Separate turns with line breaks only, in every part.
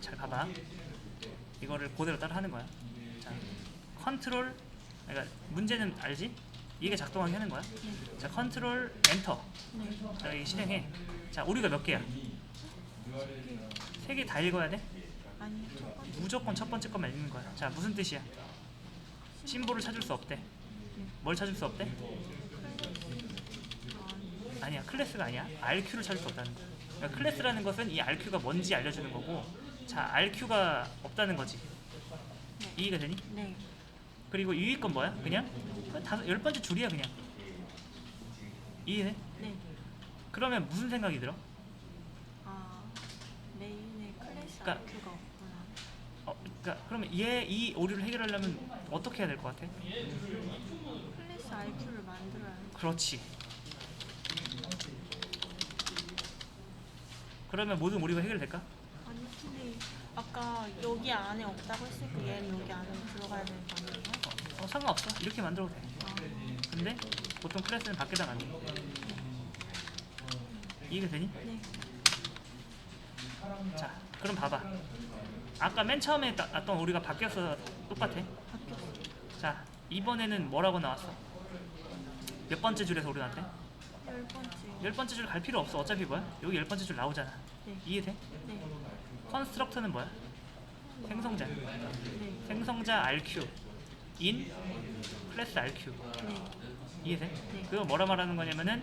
잘 봐봐. 이거를 그대로 따라 하는 거야. 자, 컨트롤. 그러니까 문제는 알지? 이게 작동하게 하는 거야. 자, 컨트롤 엔터.
네.
자, 여기 실행해. 자, 오류가 몇 개야? 세 개 다 읽어야 돼? 무조건 첫 번째 것만 읽는 거야. 자, 무슨 뜻이야? 심볼을 찾을 수 없대. 뭘 찾을 수 없대?
아니.
아니야, 클래스가 아니야. RQ를 찾을 수 없다는 거야. 그러니까 클래스라는 것은 이 RQ가 뭔지 알려주는 거고, 자, RQ가 없다는 거지.
네.
이해가 되니?
네.
그리고 위위 건 뭐야? 그냥 그 다섯 열 번째 줄이야 그냥. 이해돼?
네.
그러면 무슨 생각이 들어?
아 메인에 클래스
그러니까-
없구나.
어, 그러니까 그러면 얘 이 오류를 해결하려면 어떻게 해야 될 것 같아?
클래스 IQ를 만들어야 해.
그렇지. 그러면 모든 오류가 해결될까?
근데 아까 여기 안에 없다고 했으니까 얘는 여기 안에 들어가야 되는 거 아니에요?
어, 상관없어. 이렇게 만들어도 돼.
아,
근데 보통 클래스는 밖에다 놔둬. 이해가 되니?
네.
자, 그럼 봐봐. 아까 맨 처음에 따- 놨던 오류가 바뀌어서 똑같아.
바뀌었어.
자, 이번에는 뭐라고 나왔어? 몇 번째 줄에서 나왔대?
열 번째.
열 번째 줄 갈 필요 없어. 어차피 뭐야? 여기 열 번째 줄 나오잖아.
네.
이해돼?
네.
컨스트럭터는 뭐야? 생성자.
네.
생성자 RQ. in 클래스 RQ.
네.
이해돼?
네.
그거 뭐라 말하는 거냐면은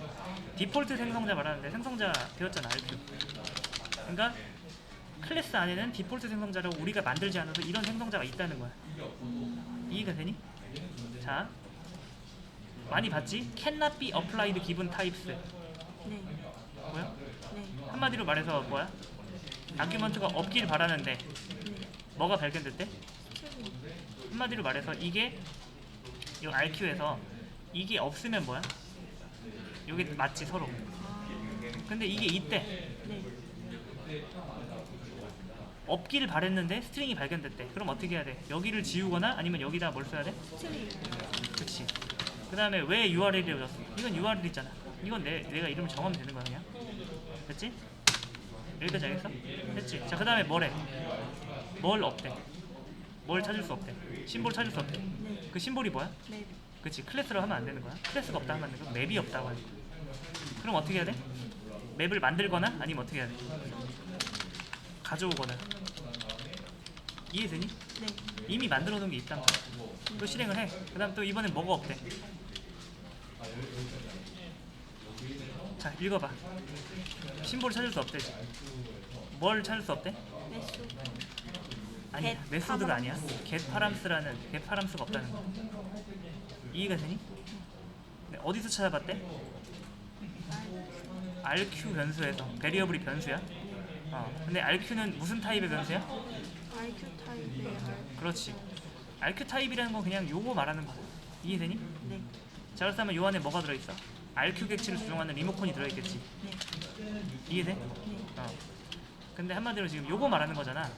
디폴트 생성자 말하는데 생성자 배웠잖아 RQ. 그러니까 클래스 안에는 디폴트 생성자라고 우리가 만들지 않아도 이런 생성자가 있다는 거야. 이해가 되니? 자, 많이 봤지? Cannot be applied given types.
네.
뭐야?
네.
한마디로 말해서 뭐야? 아규먼트가 없길 바라는데
네.
뭐가 발견됐대? 한마디로 말해서 이게 이 RQ에서 이게 없으면 뭐야? 여기 맞지 서로.
아,
근데 이게 있대.
네.
없기를 바랬는데 스트링이 발견됐대. 그럼 어떻게 해야 돼? 여기를 지우거나 아니면 여기다 뭘 써야 돼?
스텝이
그렇지. 그 다음에 왜 URL이 얻었어? 이건 URL이잖아. 이건 내, 내가 이름을 정하면 되는 거야 그냥. 됐지? 여기까지 알겠어? 됐지? 자 그 다음에 뭐래? 뭘 없대? 뭘 찾을 수 없대? 심볼 찾을 수 없대.
네.
그 심볼이 뭐야?
네.
그치 클래스로 하면 안 되는 거야 클래스가 없다 하면 안 되는 거야 맵이 없다고 하는 거야 그럼 어떻게 해야 돼? 맵을 만들거나 아니면 어떻게 해야 돼? 가져오거나 이해되니?
네.
이미 만들어 놓은 게 있단 말이야 또 실행을 해 그 다음 또 이번엔 뭐가 없대 자 읽어봐 심볼을 찾을 수 없대 뭘 찾을 수 없대?
매수.
아니
get
메소드가 아니야 getparams라는 getparams가 없다는 거야 이해가 되니? 네, 어디서 찾아봤대? RQ 변수에서 베리어블이 변수야? 어 근데 RQ는 무슨 타입의 변수야?
IQ 타입의 R.
그렇지 RQ 타입이라는 건 그냥 요거 말하는 거야 이해되니?
네.
자 그렇다면 요 안에 뭐가 들어있어? RQ 객체를 조종하는 리모컨이 들어있겠지
네.
이해돼?
네.
어 근데 한마디로 지금 요거 말하는 거잖아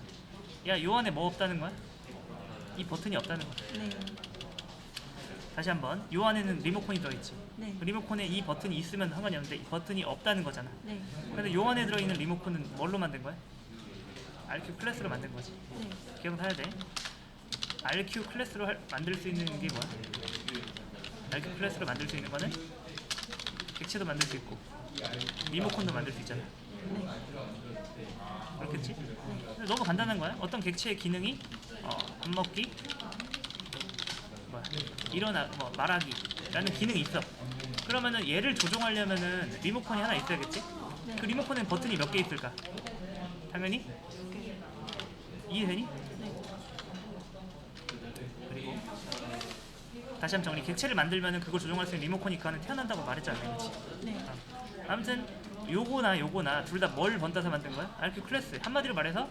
야 요 안에 뭐 없다는 거야? 이 버튼이 없다는 거야
네.
다시 한번 요 안에는 리모컨이 들어있지
네.
그 리모컨에 이 버튼이 있으면 상관이 없는데 이 버튼이 없다는 거잖아
네.
근데 요 안에 들어있는 리모컨은 뭘로 만든 거야? RQ 클래스로 만든 거지
네.
기억해야 돼 RQ 클래스로 할- 만들 수 있는 게 뭐야? RQ 클래스로 만들 수 있는 거는 객체도 만들 수 있고 리모컨도 만들 수 있잖아
네.
그렇겠지? 근데 너무 간단한 거야 어떤 객체의 기능이 어, 밥 먹기 뭐야 일어나 뭐 말하기 라는 기능이 있어 그러면은 얘를 조종하려면은 리모컨이 하나 있어야겠지?
네.
그 리모컨엔 버튼이 몇 개 있을까? 당연히 이해되니?
네.
그리고 다시 한번 정리 객체를 만들면은 그걸 조종할 수 있는 리모컨이 그 안에 태어난다고 말했잖아 그렇지?
네.
아 무튼 요거나 요거나 둘 다 뭘 번따서 만든 거야? RQ 클래스 한마디로 말해서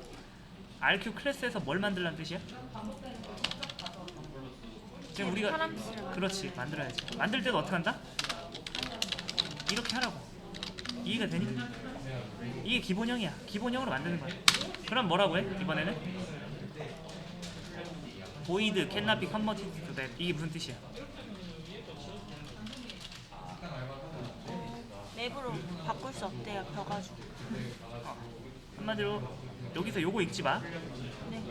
RQ 클래스에서 뭘 만들라는 뜻이야? 지금 우리가 그렇지 만들어야지 만들 때도 어떻게 한다? 이렇게 하라고 이해가 되니? 이게 기본형이야 기본형으로 만드는 거야 그럼 뭐라고 해 이번에는? Be converted to that 이게 무슨 뜻이야?
맵으로 바꿀 수 없대요. 벼가지고.
한마디로 여기서 요거 읽지 마.
네.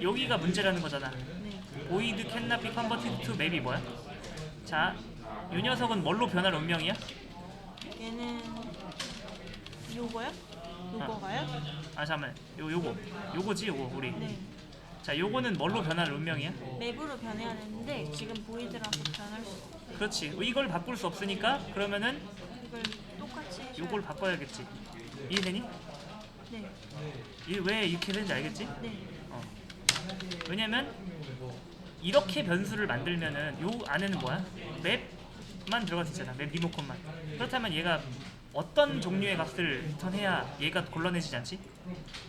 여기가 문제라는 거잖아.
네.
보이드 캔나피 컨버티드 투 맵이 뭐야? 자, 이 녀석은 뭘로 변할 운명이야?
얘는 요거요? 요거가요?
아 잠깐만, 요 요거, 요거지 요거 우리.
네.
자, 요거는 뭘로 변할 운명이야?
맵으로 변해야 되는데 지금 보이드라고 변할 수.
그렇지. 이걸 바꿀 수 없으니까 그러면은
이걸 똑같이
요걸 바꿔야겠지. 이해되니?
네.
이게 왜 이렇게 되는지 알겠지?
네.
어. 왜냐면 이렇게 변수를 만들면은 요 안에는 뭐야? 맵만 들어갈 수 있잖아. 맵 리모컨만. 그렇다면 얘가 어떤 종류의 값을 리턴해야 얘가 곤란해지지 않지?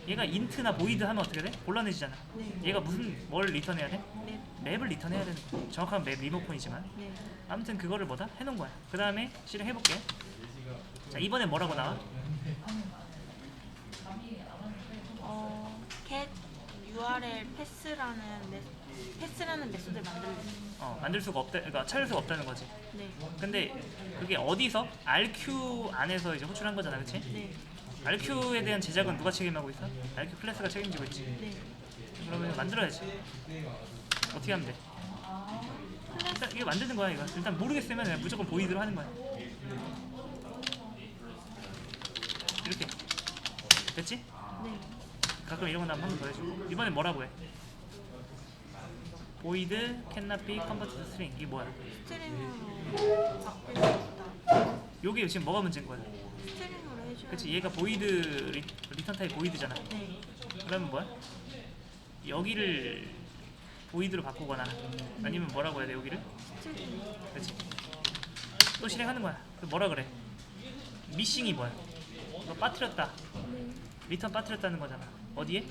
얘가 인트나 보이드 하면 어떻게 돼? 곤란해지잖아.
네.
얘가 무슨 뭘 리턴해야 돼?
네.
맵을 리턴해야 되는 거야. 정확한 맵 리모컨이지만
네.
아무튼 그거를 뭐다? 해놓은 거야. 그 다음에 실행해 볼게. 자 이번에 뭐라고 나와?
어, get URL 패스라는 메, 패스라는 메소드를 만들래.
어 만들 수가 없다. 그러니까 찾을 수가 없다는 거지.
네.
근데 그게 어디서? RQ 안에서 이제 호출한 거잖아, 그렇지?
네.
RQ에 대한 제작은 누가 책임하고 있어? RQ 클래스가 책임지고 있지.
네.
그러면 만들어야지. 어떻게 하면 돼? 일단 이거 만드는 거야 이거. 일단 모르겠으면 그냥 무조건 보이드로 하는 거야. 이렇게 됐지?
네.
가끔 이런 건 한번 더 해주고 이번에 뭐라고 해? 보이드 캔나피 컨버트 스트링 이게 뭐야?
스트링으로 바꿀 수 있다.
요게 지금 뭐가 문제인 거야?
스트링으로 해줘야
그치 얘가 보이드 리, 리턴 타입 보이드잖아.
네.
그러면 뭐야? 여기를 보이드로 바꾸거나 아니면 뭐라고 해야 돼 여기를?
스트링.
그렇지. 또 실행하는 거야. 그 뭐라 그래? 미싱이 뭐야? 너 빠뜨렸다. 리턴 빠뜨렸다는 거잖아. 어디에?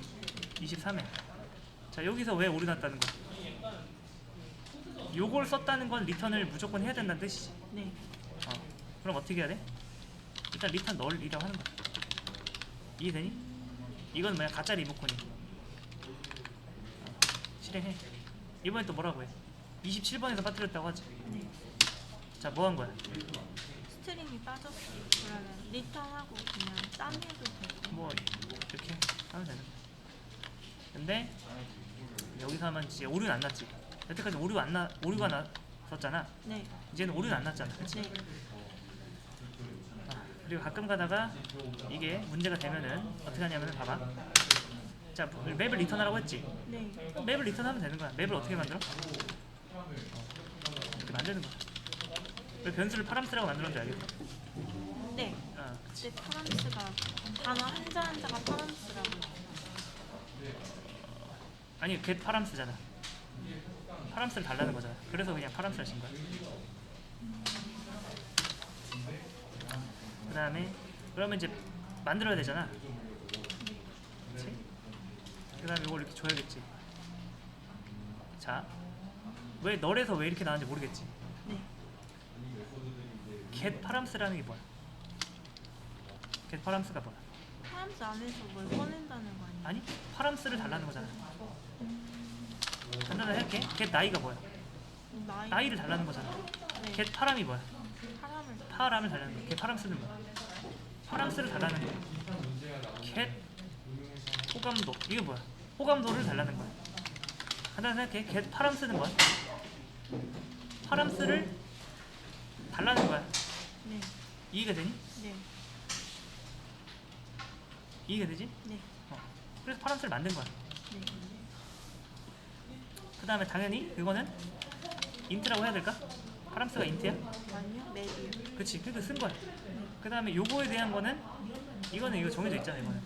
23회. 자 여기서 왜 오류 났다는 거야? 요걸 썼다는 건 리턴을 무조건 해야 된다는 뜻이지.
네.
어. 그럼 어떻게 해야 돼? 일단 리턴 널이라고 하는 거야. 이해되니? 이건 뭐야? 가짜 리모컨이. 어. 실행해. 이번엔 또 뭐라고 해? 27번에서 빠뜨렸다고 하지.
네.
자, 뭐 한 거야?
스트링이 빠졌어. 그러면 리턴하고 그냥 딴 해도 되고.
뭐 이렇게 하면 되는 거야. 근데 여기서 하면 진짜 오류는 안 났지. 여태까지 오류 안 나, 오류가 났었잖아.
네.
이제는 오류는 안 났잖아. 그치?
네.
아, 그리고 가끔 가다가 이게 문제가 되면은 어떻게 하냐면은 봐봐. 자, 맵을 리턴하라고 했지.
네.
맵을 리턴하면 되는 거야. 맵을 어떻게 만들어? 이렇게 만드는 거야. 왜 변수를 파람스라고 만들었는지 알겠어?
네.
어, 그치.
근데 파람스가 단어 한자 한자가 파람스라고.
아니, get 파람스잖아. 파람스를 달라는 거잖아. 그래서 그냥 파람스를 친 거야. 그 다음에 그러면 이제 만들어야 되잖아. 그 다음에 이걸 이렇게 줘야겠지. 자, 왜 널에서 왜 이렇게 나왔는지 모르겠지.
네.
get 파람스라는 게 뭐야? get 파람스가 뭐야?
파람스 안에서 뭘 꺼낸다는 거 아니에요?
아니, 파람스를 달라는 거잖아. 간단하게 할게. get 나이가 뭐야?
나이.
나이를 달라는 거잖아.
네.
get 파람이 뭐야?
파람을.
파람을 달라는 거야. get 파람스는 뭐야? 파람스를 달라는 거야. get 호감도 이게 뭐야? 호감도를 달라는 거야. 간단하게 생각해. get 파람스는 뭐야? 파람스를 달라는 거야.
네.
이해가 되니?
네.
이해가 되지?
네.
어. 그래서 파람스를 만든 거야.
네.
그 다음에 당연히 그거는 인트라고 해야 될까? 파람스가 인트야?
아니요. 맵이요.
그치 그래도 쓴 거야 그 다음에 요거에 대한 거는 이거는 이거 정해져 있잖아 이거는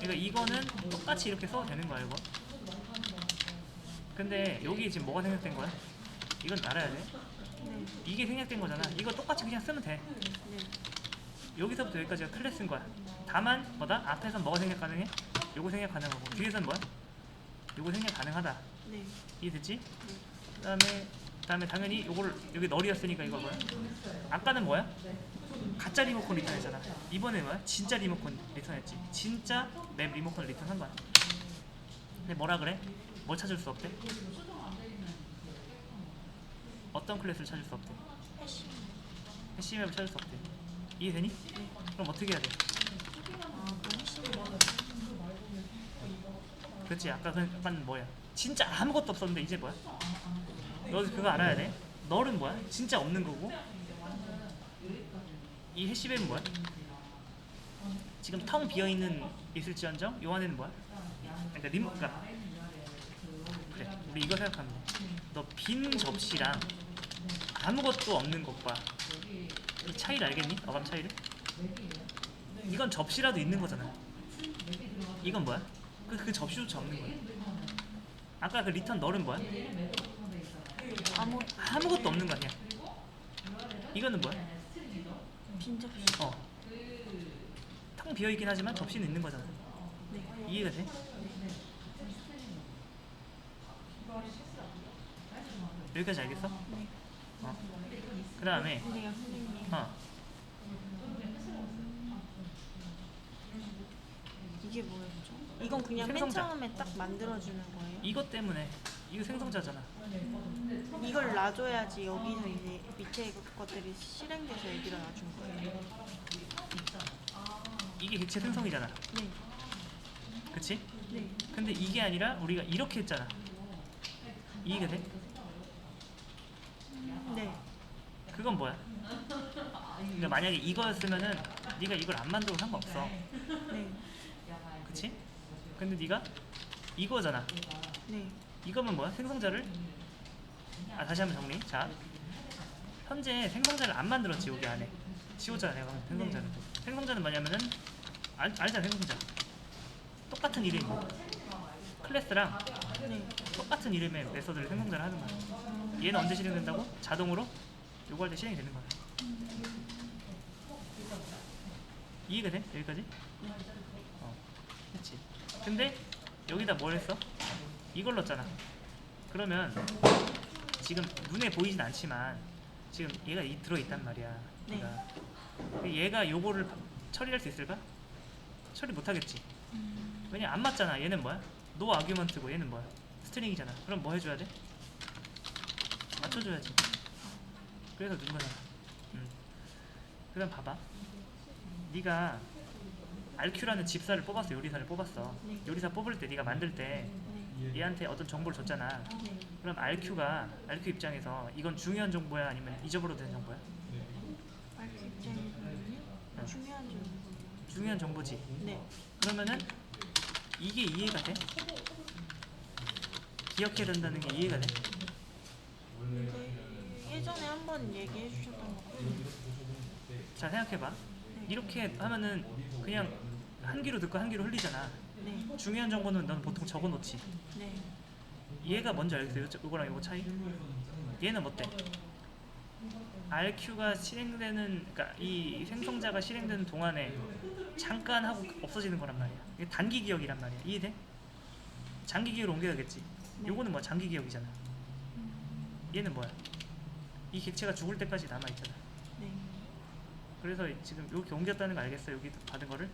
그러니까 이거는 똑같이 이렇게 써도 되는 거야 이거 근데 여기 지금 뭐가 생략된 거야? 이건 알아야 돼
네.
이게 생략된 거잖아 이거 똑같이 그냥 쓰면 돼
네.
여기서부터 여기까지가 클래스인 거야 다만 뭐다? 앞에선 뭐가 생략 가능해? 요거 생략 가능하고 뒤에선 뭐야? 요거 생략 가능하다
네.
이해됐지?
네.
그 다음에 그다음에 당연히 요거를 여기 널이었으니까 이거 뭐야? 아까는 뭐야? 가짜 리모컨 리턴했잖아. 이번에 뭐야? 진짜 리모컨 리턴했지. 진짜 맵 리모컨 리턴한 거야. 근데 뭐라 그래? 뭐 찾을 수 없대? 어떤 클래스를 찾을 수 없대? 해시맵을 찾을 수 없대. 이해되니? 그럼 어떻게 해야 돼?
아, 그럼
그치? 아까 그 약간 뭐야? 진짜 아무것도 없었는데 이제 뭐야? 너 그거 알아야 돼. 널은 뭐야? 진짜 없는 거고. 이 해시백은 뭐야? 지금 텅 비어있는 있을지언정? 요 안에는 뭐야? 그러니까 림 그러니까 그래 우리 이거 생각하면 너빈 접시랑 아무것도 없는 것과 이 차이를 알겠니? 어감 차이를? 이건 접시라도 있는 거잖아. 이건 뭐야 그, 그 접시조차 없는 거야 아까 그 리턴 널은 뭐야
아무
아무것도 없는 거 아니야 이거는 뭐야
빈 접시.
어. 텅 비어 있긴 하지만 접시는 있는 거잖아.
네.
이해가 돼? 여기까지 알겠어?
네.
어. 그다음에
근데요 선생님
어.
이게 뭐였죠? 이건 그냥 맨
생성자.
처음에 딱 만들어주는 거예요?
이것 때문에 이거 생성자잖아.
이걸 놔줘야지 여기서 이제 밑에 것들이 실행돼서 여기로 놔준 거예요.
이게 객체 생성이잖아.
네.
그치?
네.
근데 이게 아니라 우리가 이렇게 했잖아. 이해가 돼?
네.
그건 뭐야? 그러니까 만약에 이거였으면은 네가 이걸 안 만들어도 상관없어.
네.
그치? 근데 네가 이거잖아.
네.
이거면 뭐야? 생성자를 아 다시 한번 정리. 자, 현재 생성자를 안 만들었지 여기 안에 지웠잖아 내가 방금 생성자를. 생성자는 뭐냐면은 알, 알잖아 생성자. 똑같은 이름 클래스랑
네.
똑같은 이름의 메서드를 생성자를 하는 거야. 얘는 언제 실행된다고? 자동으로 요거 할 때 실행이 되는 거야. 이해가 돼? 여기까지? 어, 그렇지. 근데 여기다 뭘 했어? 이걸 넣었잖아. 그러면 지금 눈에 보이진 않지만 지금 얘가 이 들어 있단 말이야.
네.
얘가. 근데 얘가 요거를 처리할 수 있을까? 처리 못 하겠지.
음,
왜냐 안 맞잖아. 얘는 뭐야? 노 아규먼트고 얘는 뭐야? 스트링이잖아. 그럼 뭐 해줘야 돼? 맞춰줘야지. 그래서 넣은 거잖아. 음. 그럼 봐봐. 네가 RQ라는 집사를 뽑았어. 요리사를 뽑았어.
네.
요리사 뽑을 때 네가 만들 때
네.
얘한테 어떤 정보를 줬잖아.
네.
그럼 RQ가 RQ 입장에서 이건 중요한 정보야 아니면 잊어버려도 되는 정보야?
알수 입장에서는요?
응.
중요한 점.
중요한 정보지.
네.
그러면은 이게 이해가 돼? 기억해야 된다는 게 이해가 돼?
그 예전에 한 번 얘기해 주셨던 것 같아요.
자 생각해봐. 이렇게 하면은 그냥 한 귀로 듣고 한 귀로 흘리잖아.
네.
중요한 정보는 넌 보통 적어놓지.
네.
얘가 뭔지 알겠어요? 요- 요거랑 요거 차이? 얘는 어때? RQ가 실행되는, 그러니까 이 생성자가 실행되는 동안에 잠깐 하고 없어지는 거란 말이야. 이게 단기 기억이란 말이야. 이해돼? 장기 기억으로 옮겨야겠지.
네.
요거는 뭐 장기 기억이잖아. 얘는 뭐야? 이 객체가 죽을 때까지 남아 있잖아.
네.
그래서 지금 이렇게 옮겼다는 거 알겠어? 여기 받은 거를?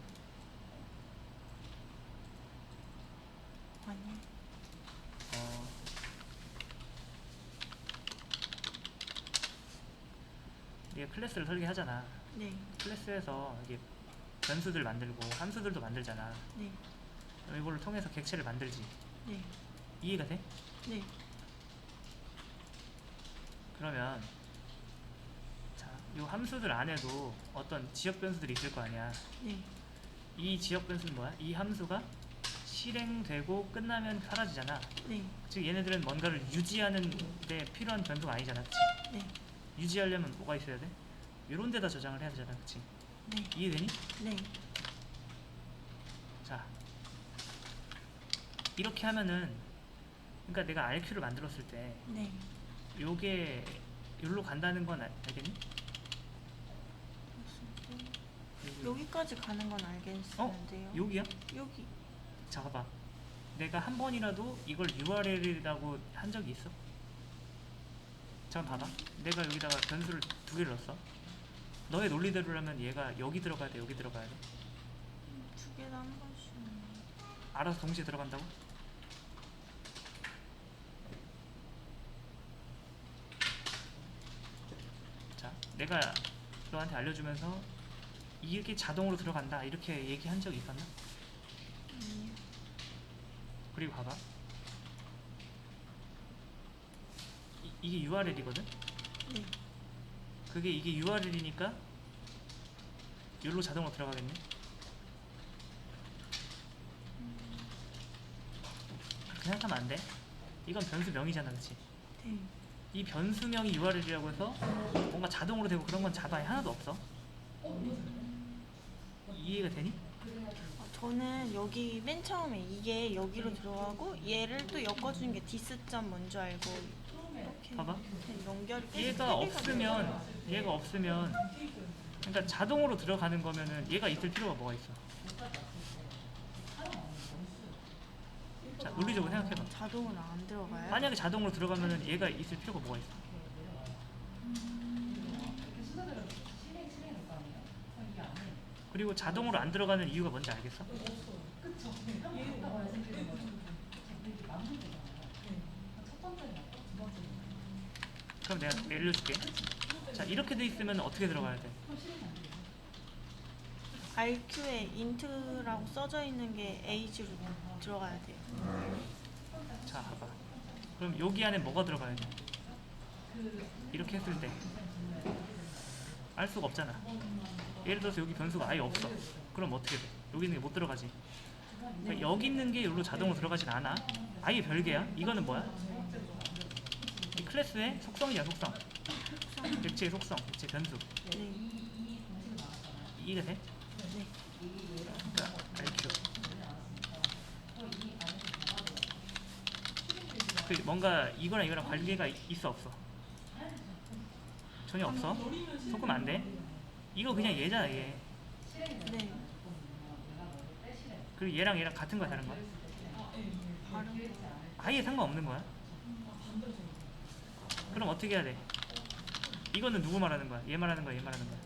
클래스를 설계하잖아.
네.
클래스에서 이게 변수들 만들고 함수들도 만들잖아.
네.
그럼 이걸로 통해서 객체를 만들지.
네.
이해가 돼?
네.
그러면 자, 이 함수들 안에도 어떤 지역 변수들이 있을 거 아니야.
네.
이 지역 변수는 뭐야? 이 함수가 실행되고 끝나면 사라지잖아.
네.
즉 얘네들은 뭔가를 유지하는 데 필요한 변수가 아니잖아. 그치?
네.
유지하려면 뭐가 있어야 돼? 이런 데다 저장을 해야 되잖아. 그치?
네.
이해되니?
네.
자 이렇게 하면은 그러니까 내가 RQ를 만들었을 때
네.
요게 여기로 간다는 건 알- 알겠니?
여기까지 가는 건 알겠는데요.
어? 여기야?
여기.
자 봐봐 내가 한 번이라도 이걸 URL이라고 한 적이 있어? 잠깐 봐봐 내가 여기다가 변수를 두 개를 넣었어 너의 논리대로라면 얘가 여기 들어가야 돼 여기 들어가야 돼
두 개다 한 번씩.
알아서 동시에 들어간다고? 자, 내가 너한테 알려주면서 이게 자동으로 들어간다 이렇게 얘기한 적 있었나?
아니요.
그리고 봐봐 이, 이게 URL이거든?
네.
그게 이게 URL이니까 여기로 자동으로 들어가겠네 그렇게 생각하면 안 돼 이건 변수명이잖아 그치?
네.
이 변수명이 URL이라고 해서 뭔가 자동으로 되고 그런 건 자바에 하나도 없어 이해가 되니?
어, 저는 여기 맨 처음에 이게 여기로 들어가고 얘를 또 엮어주는 게 디스점 뭔지 알고
봐봐. 얘가 없으면 얘가 없으면 그러니까 자동으로 들어가는 거면은 얘가 있을 필요가 뭐가 있어 자 논리적으로 생각해봐.
자동으로 안 들어가요?
만약에 자동으로 들어가면은 얘가 있을 필요가 뭐가 있어 그리고 자동으로 안 들어가는 이유가 뭔지 알겠어? 그럼 내가 알려줄게 자 이렇게 돼 있으면 어떻게 들어가야 돼?
RQ에 인트라고 써져 있는 게 A지로 들어가야 돼요.
자 봐봐 그럼 여기 안에 뭐가 들어가야 돼? 이렇게 했을 때 알 수가 없잖아 예를 들어서 여기 변수가 아예 없어 그럼 어떻게 돼? 여기 있는 게 못 들어가지 그러니까 여기 있는 게 여기로 자동으로 들어가진 않아 아예 별개야 이거는 뭐야? 이 클래스의 속성이야 속성 객체의 속성 객체 변수
네.
이해가 돼?
네.
그러니까 RQ 그 뭔가 이거랑 이거랑 관계가 이- 있어 없어? 전혀 없어? 섞으면 안 돼? 이거 그냥 얘잖아 얘
네.
그리고 얘랑 얘랑 같은 거야 다른 거야? 아예 상관없는 거야? 그럼 어떻게 해야 돼? 이거는 누구 말하는 거야? 얘 말하는 거야? 얘 말하는 거야?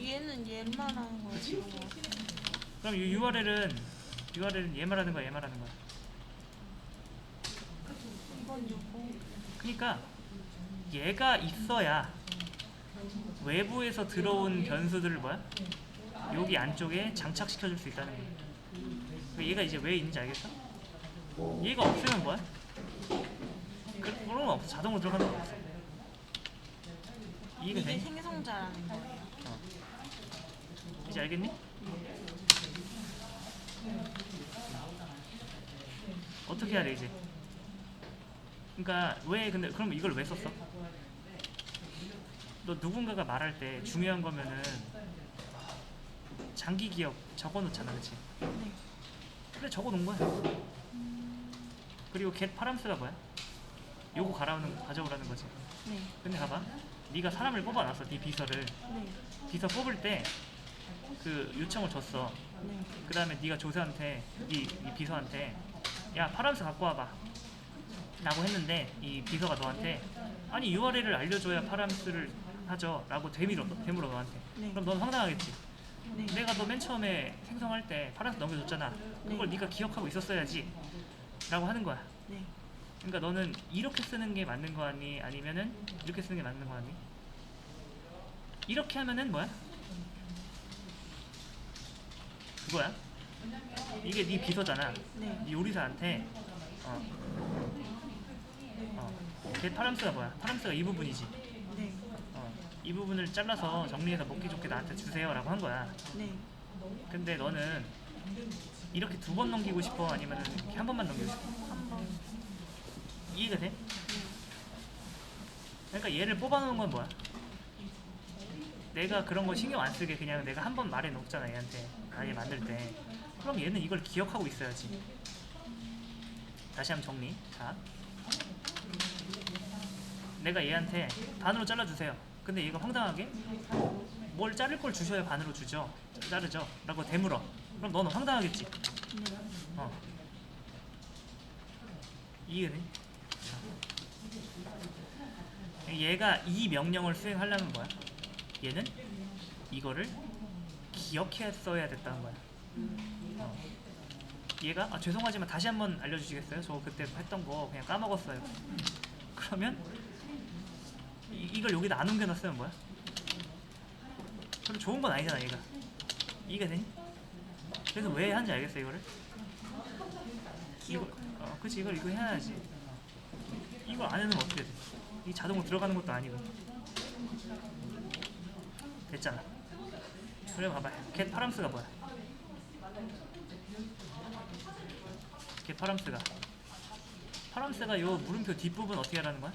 얘는 얘를 말하는. 지금.
그럼 이 URL은 URL은 얘 말하는 거야? 얘 말하는 거야?
이건 요거.
그러니까 얘가 있어야 외부에서 들어온 변수들을 뭐야? 여기 안쪽에 장착시켜 줄 수 있다는 거야. 그 얘가 이제 왜 있는지 알겠어? 얘가 없으면 뭐야? 그, 그런 건 없어. 자동으로 들어가는 거 없어. 이해가
이게
되니?
생성자라는 거예요.
어. 이제 알겠니? 어떻게 해야 돼 이제? 그러니까 왜 근데 그럼 이걸 왜 썼어? 너 누군가가 말할 때 중요한 거면은 장기 기억 적어놓잖아, 그렇지?
네.
그래 적어놓은 거야. 그리고 get 파람스가 뭐야? 요거 가라오는 가져오라는 거지.
네.
근데 봐봐, 네가 사람을 뽑아놨어, 네 비서를.
네.
비서 뽑을 때 그 요청을 줬어.
네.
그 다음에 네가 조사한테 이, 이 비서한테 야 파람스 갖고 와봐 라고 했는데 이 비서가 너한테 아니 URL을 알려줘야 파람스를 하죠 라고 되물어, 되물어 너한테
네.
그럼 넌 황당하겠지
네.
내가 너 맨 처음에 생성할 때 파람스 넘겨줬잖아 그걸
네.
네가 기억하고 있었어야지 라고 하는 거야
네.
그러니까 너는 이렇게 쓰는 게 맞는 거 같니 아니면은 이렇게 쓰는 게 맞는 거 같니 이렇게 하면은 뭐야 그거야 이게 네 비서잖아
네.
이 요리사한테 어, 어, 걔 파람스가 뭐야? 파람스가 이 부분이지.
네.
어, 이 부분을 잘라서 정리해서 먹기 좋게 나한테 주세요라고 한 거야.
네.
근데 너는 이렇게 두 번 넘기고 싶어? 아니면 이렇게 한 번만 넘기고 싶어? 이해가 돼? 그러니까 얘를 뽑아놓은 건 뭐야? 내가 그런 거 신경 안 쓰게 그냥 내가 한 번 말해 놓잖아 얘한테. 아예 만들 때. 그럼 얘는 이걸 기억하고 있어야지. 다시 한번 정리. 자. 내가 얘한테 반으로 잘라주세요. 근데 얘가 황당하게 뭘 자를 걸 주셔야 반으로 주죠. 자르죠. 라고 되물어. 그럼 너는 황당하겠지.
네.
어. 이해돼? 얘가 이 명령을 수행하려면 뭐야? 얘는 이거를 기억했어야 됐다는 거야. 어. 얘가 아, 죄송하지만 다시 한번 알려주시겠어요? 저 그때 했던 거 그냥 까먹었어요. 그러면 이, 이걸 여기다 안 옮겨놨으면 뭐야? 별로 좋은 건 아니잖아 얘가. 이해가 되니? 그래서 왜 하는지 알겠어 이거를? 이거. 어 그치 이걸 이거 해야지 이걸 안 해놓으면 어떻게 돼? 이 자동으로 들어가는 것도 아니고 됐잖아 그래 봐봐 겟 파람스가 뭐야 겟 파람스가 파람스가 요 물음표 뒷부분 어떻게 하라는 거야?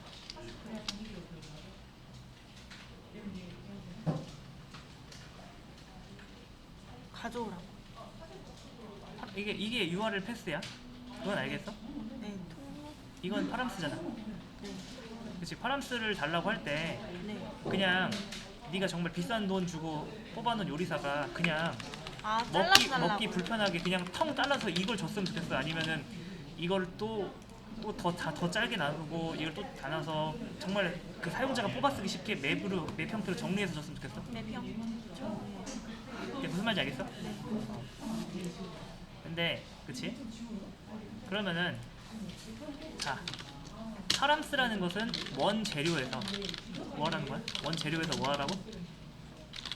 가져오라고.
파- 이게 이게 URL 패스야? 그건 알겠어?
네.
이건 파람스잖아
네,
그치 파람스를 달라고 할 때
네.
그냥 네가 정말 비싼 돈 주고 뽑아놓은 요리사가 그냥
아,
먹기
잘라달라고.
먹기 불편하게 그냥 텅 잘라서 이걸 줬으면 좋겠어 아니면은 이걸 또또더더 짧게 나누고 이걸 또 나눠서 정말 그 사용자가 뽑아쓰기 쉽게 맵으로 맵 형태로 정리해서 줬으면 좋겠어
네 평.
이게 무슨 말인지 알겠어? 어. 근데 그치? 그러면은 자 파람스라는 것은 원 재료에서 뭐 하라는 거야? 원 재료에서 뭐 하라고?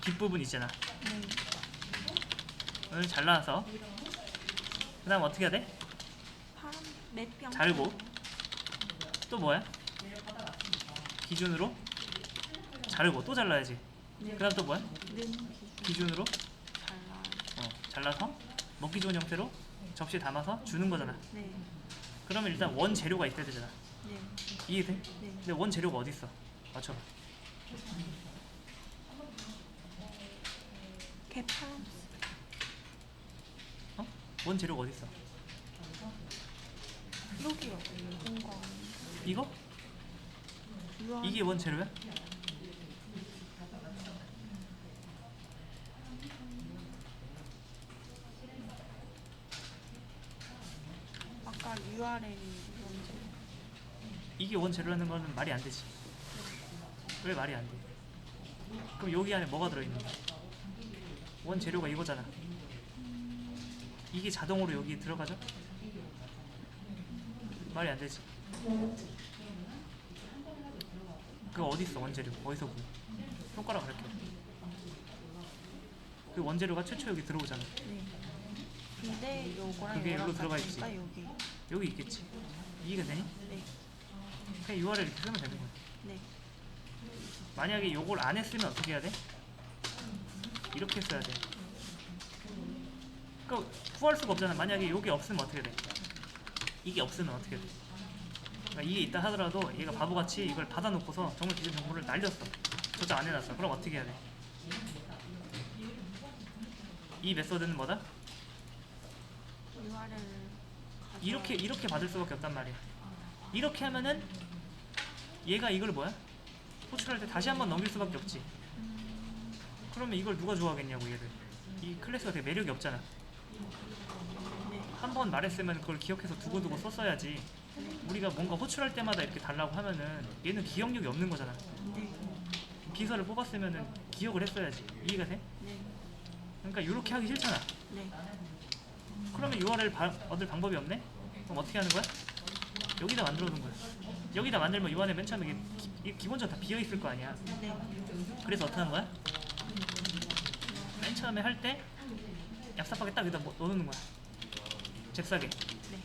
뒷부분 있잖아
네.
오늘 잘라서 그 다음 어떻게 해야 돼? 잘고 또 뭐야? 기준으로 자르고 또 잘라야지
네.
그 다음 또 뭐야?
기준.
기준으로. 어, 잘라서 먹기 좋은 형태로 접시에 담아서 주는 거잖아
네.
그러면 일단 원 재료가 있어야 되잖아
네.
이해돼?
네.
근데 원 재료가 어디 있어? 맞춰봐
개파람스.
어? 원 재료가 어디 있어?
여기요. 공간.
이거? 이게 원 재료야?
아까 URL이.
이게 원 재료라는 거는 말이 안 되지 왜 말이 안 돼? 그럼 여기 안에 뭐가 들어있는 거야? 원 재료가 이거잖아 이게 자동으로 여기 들어가죠? 말이 안 되지 그거 어디 있어 원재료 어디서 구해 손가락 이렇게 그 원재료가 최초 여기 들어오잖아
네. 근데 요거랑
그게
요거랑
여기로 들어가
같으니까
있지.
여기.
여기 있겠지 이해가 되니?
네.
그냥 URL 이렇게 쓰면 되는 거야
네.
만약에 요걸 안 했으면 어떻게 해야 돼? 이렇게 써야 돼. 그러니까 구할 수가 없잖아. 만약에 요게 없으면 어떻게 돼? 이게 없으면 어떻게 돼? 그러니까 이게 있다 하더라도 얘가 바보같이 이걸 받아놓고서 정말 기준 정보를 날렸어. 저장 안 해놨어. 그럼 어떻게 해야 돼? 이 메서드는 뭐다? 이렇게 이렇게 받을 수밖에 없단 말이야. 이렇게 하면은 얘가 이걸 뭐야? 호출할 때 다시 한번 넘길 수밖에 없지. 그러면 이걸 누가 좋아하겠냐고 얘를. 이 클래스가 되게 매력이 없잖아.
네.
한번 말했으면 그걸 기억해서 두고두고 썼어야지. 우리가 뭔가 호출할 때마다 이렇게 달라고 하면은 얘는 기억력이 없는 거잖아.
네.
비서를 뽑았으면은 기억을 했어야지. 이해가 돼?
네.
그러니까 이렇게 하기 싫잖아.
네.
그러면 URL 바, 얻을 방법이 없네? 그럼 어떻게 하는 거야? 여기다 만들어 놓은 거야. 여기다 만들면 이 안에 맨 처음에 이게 기, 이게 기 본적으로 다 비어 있을 거 아니야.
네.
그래서 어떻게 하는 거야? 맨 처음에 할 때 얍삽하게 딱 여기다 뭐- 넣어놓는 거야. 잽싸게.
네.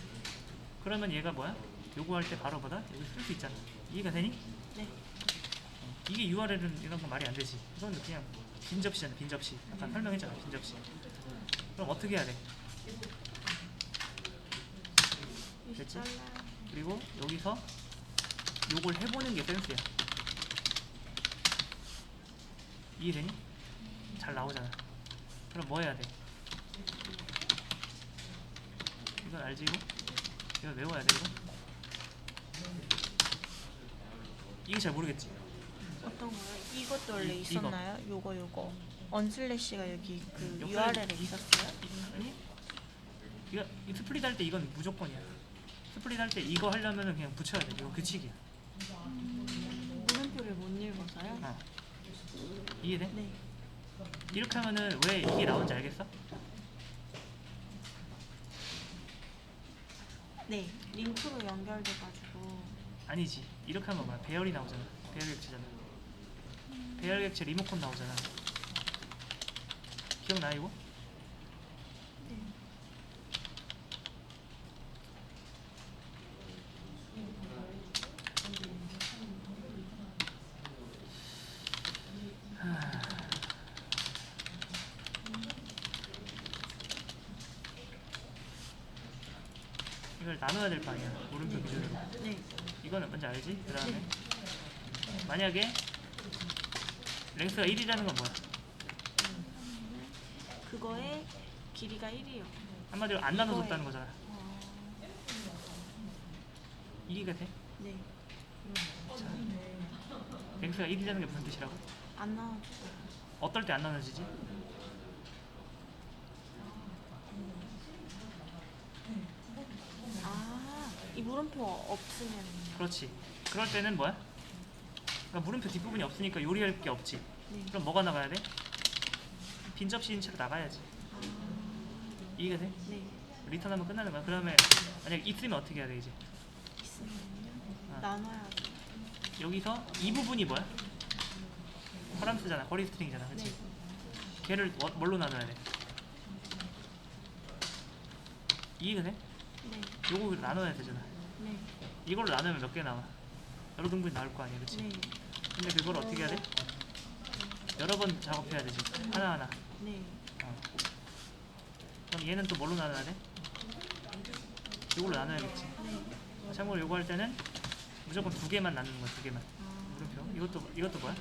그러면 얘가 뭐야? 요거 할 때 바로 보다 여기 쓸 수 있잖아. 이해가 되니?
네.
이게 URL은 이런 건 말이 안 되지. 이건 그냥 빈 접시잖아, 빈 접시. 아까 설명했잖아, 빈 접시. 그럼 어떻게 해야 돼? 됐지? 그리고 여기서 요걸 해보는 게 센스야. 이해되니? 잘 나오잖아. 그럼 뭐 해야 돼? 이건 알지 이거? 이거 외워야 돼 이거? 이게 잘 모르겠지?
어떤 거요? 이것도 원래
이-
있었나요? 요거 요거. 언슬래시가 여기 그
옆에-
URL에 있었어요?
아니? 이거 이 스플릿 할 때 이건 무조건이야. 스플릿 할 때 이거 하려면 은 그냥 붙여야 돼. 이거 규칙이야.
물음표를 못 읽어서요?
어. 이해돼?
네.
이렇게 하면은 왜 이게 나온지 알겠어?
네. 링크로 연결돼가지고.
아니지. 이렇게 하면 뭐야? 배열이 나오잖아. 배열 객체잖아. 배열 객체 리모컨 나오잖아. 기억나 이거?
네.
이걸 나눠야 될 거 물음표 기준으로
네.
이거는 뭔지 알지? 그 다음에 만약에 랭스가 1이라는 건 뭐야?
그거의 길이가 1이요.
한마디로 안 나눠줬다는 거잖아
어,
이해가 돼?
네.
자, 랭스가 1이라는 게 무슨 뜻이라고?
안 나와줘.
어떨 때 안 나눠지지?
아, 이 물음표 없으면.
그렇지 그럴 때는 뭐야? 그러니까 물음표 뒷부분이 없으니까 요리할 게 없지
네.
그럼 뭐가 나가야 돼? 빈 접시인 채로 나가야지
아,
이해가 돼?
네.
리턴하면 끝나는 거야 그러면 만약에 있으면 어떻게 해야 돼 이제
있으면요.
아.
나눠야죠.
여기서 이 부분이 뭐야? 허람스잖아 허리 스트링이잖아 그치?
네.
걔를 뭐- 뭘로 나눠야 돼? 이해가 돼?
네.
요거 나눠야 되잖아
네.
이걸로 나누면 몇 개 나와? 여러 등분이 나올 거 아니야 그치?
네.
근데 그걸 어떻게 해야 돼? 여러 번 작업해야 되지 하나하나
네.
어. 그럼 얘는 또 뭘로 나눠야 돼? 요걸로 나눠야겠지
네.
참고로 요거 할 때는 무조건 두 개만 나누는 거야 두 개만
아,
물음표 이것도 이것도 뭐야?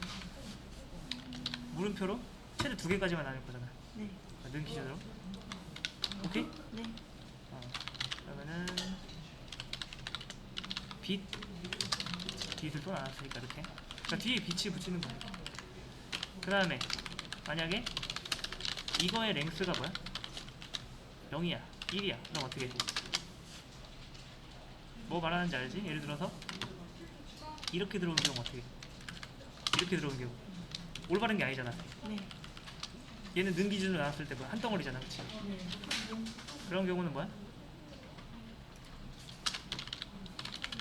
물음표로 최대 두 개까지만 나눌 거잖아
네.
는 기준으로 오케이?
네.
빛 빛을 또 나눴으니까 이렇게 그러니까 뒤에 빛이 붙이는 거야 그 다음에 만약에 이거의 랭스가 뭐야? 0이야 1이야 그럼 어떻게 해? 뭐 말하는지 알지? 예를 들어서 이렇게 들어오는 경우 어떻게 해? 이렇게 들어오는 경우 올바른 게 아니잖아
네.
얘는 는 기준으로 나눴을 때뭐한 덩어리잖아 그치?
네.
그런 경우는 뭐야?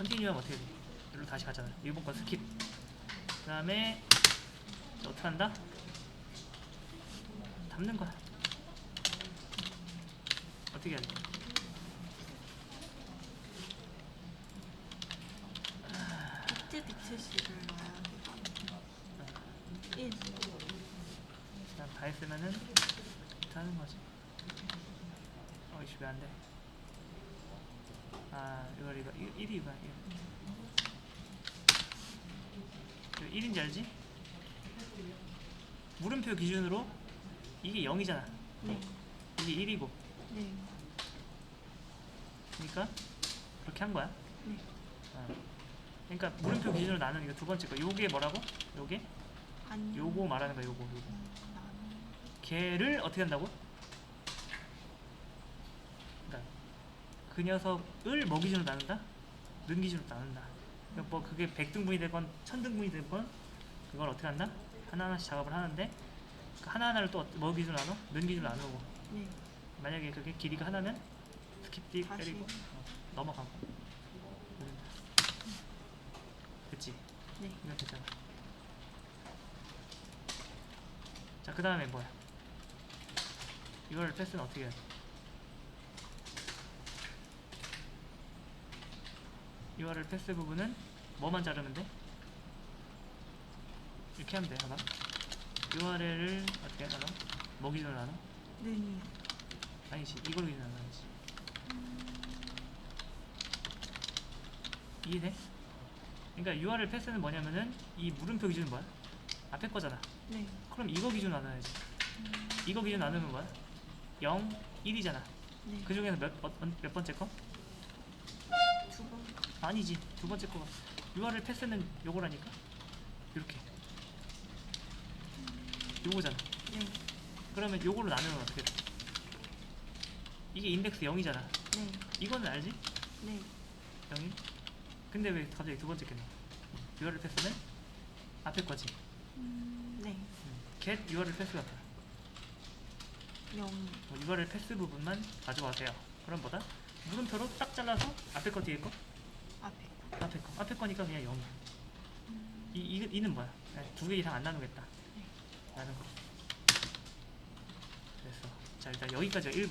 컨티뉴하면 어떻게 돼? 여기로 다시 가잖아. 일본 건 스킵. 그 다음에 어떻게 한다? 담는 거야. 어떻게 돼?
비트 비트씩을 넣어야 돼. 1.
일단 다 했으면은 이렇게 하는 거지. 어이씨 왜안 돼? 아 이거 1, 1이 이거야 1. 1인지 알지? 물음표 기준으로 이게 0이잖아.
네.
이게 1이고
네.
그러니까 그렇게 한 거야.
네.
어. 그러니까 물음표 기준으로 나는 이거 두 번째 거. 요게 뭐라고? 요게?
아니.
요거 말하는 거야. 요거. 요거. 걔를 어떻게 한다고? 그러니까 그 녀석을 뭐 기준으로 나눈다? 는 기준으로 나눈다. 그러니까 뭐 그게 백등분이 되건 천등분이 되건 그걸 어떻게 한다? 하나하나씩 작업을 하는데 그 하나하나를 또 뭐 기준으로 나눠? 는 기준으로 나누고
네.
만약에 그게 길이가 하나면 스킵
다시.
때리고 어, 넘어가고 됐지?
네.
이거 됐잖아 자 그 다음에 뭐야 이걸 패스는 어떻게 해야 돼? URL 패스 부분은 뭐만 자르면 돼? 이렇게 하면 돼 봐봐 URL을 어떻게 나눠? 뭐 기준으로 나눠?
는이요.
아니지 이걸 기준으로 나눠야지 이해돼? 그러니까 URL 패스는 뭐냐면은 이 물음표 기준은 뭐야? 앞에 거잖아
네.
그럼 이거 기준 나눠야지 이거 기준 나누면 뭐야? 0, 1이잖아
네.
그 중에서 몇, 어, 몇 번째 거? 아니지 두 번째 거가 URL 패스는 요거라니까 이렇게 요거잖아
네.
그러면 요걸로 나누면 어떻게 돼? 이게 인덱스 0이잖아
네.
이거는 알지?
네.
0이? 근데 왜 갑자기 두 번째 거냐 URL 패스는 앞에 거지
음, 네.
get URL 패스가 뭐야
0.
뭐 URL 패스 부분만 가져가세요 그럼 뭐다? 물음표로 딱 잘라서 앞에 거 뒤에 거? 앞에. 거 앞에 거니까 그냥 0이야 이, 이, 이는 뭐야? 두 개 이상 안 나누겠다. 나는 거 됐어. 자 일단 여기까지가 1부